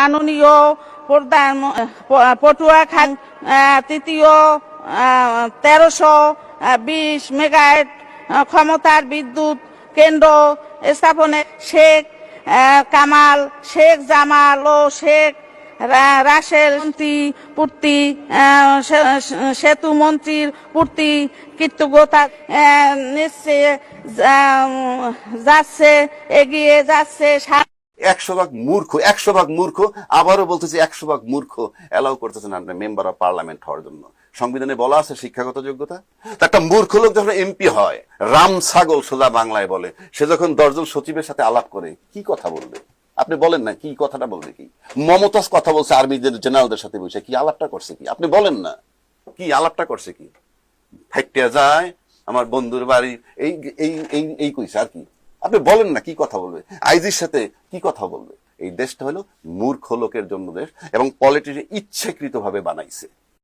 মাননীয় প্রধান প- পটুয়া খান তৃতীয় তেরোশো বিশ মেগাওয়াট ক্ষমতার বিদ্যুৎ কেন্দ্র স্থাপনে শেখ কামাল, শেখ জামাল ও শেখ রা- রাসেল মন্ত্রী পূর্তি সেতু মন্ত্রীর পূর্তি কৃতজ্ঞতা নিশ্চয় যাচ্ছে, এগিয়ে যাচ্ছে একশো ভাগ মূর্খ, একশো ভাগ মূর্খ, আবারও বলতেছি একশো ভাগ মূর্খ অ্যালাউ করতেছেন আপনি মেম্বার অফ পার্লামেন্ট হওয়ার জন্য। সংবিধানে বলা আছে শিক্ষাগত যোগ্যতা। একটা মূর্খ লোক যখন এমপি হয়, রাম ছাগল সোজা বাংলায় বলে, সে যখন দশজন সচিবের সাথে আলাপ করে, কি কথা বলবে? আপনি বলেন না, কি কথাটা বলবে কি? মমতাজ কথা বলছে আর্মিদের জেনারেলদের সাথে বসে, কি আলাপটা করছে কি? আপনি বলেন না, কি আলাপটা করছে কি? ফাইটিয়া যায়, আমার বন্ধুর বাড়ি, এই এই এই এই কইছে আর কি। আপনি বলেন না কি কথা বলবে। আইজির সাথে কি কথা বলবে। এই দেশটা হলো মূর্খ লোকের জন্য দেশ এবং পলিটিক্স ইচ্ছেকৃত ভাবে বানাইছে।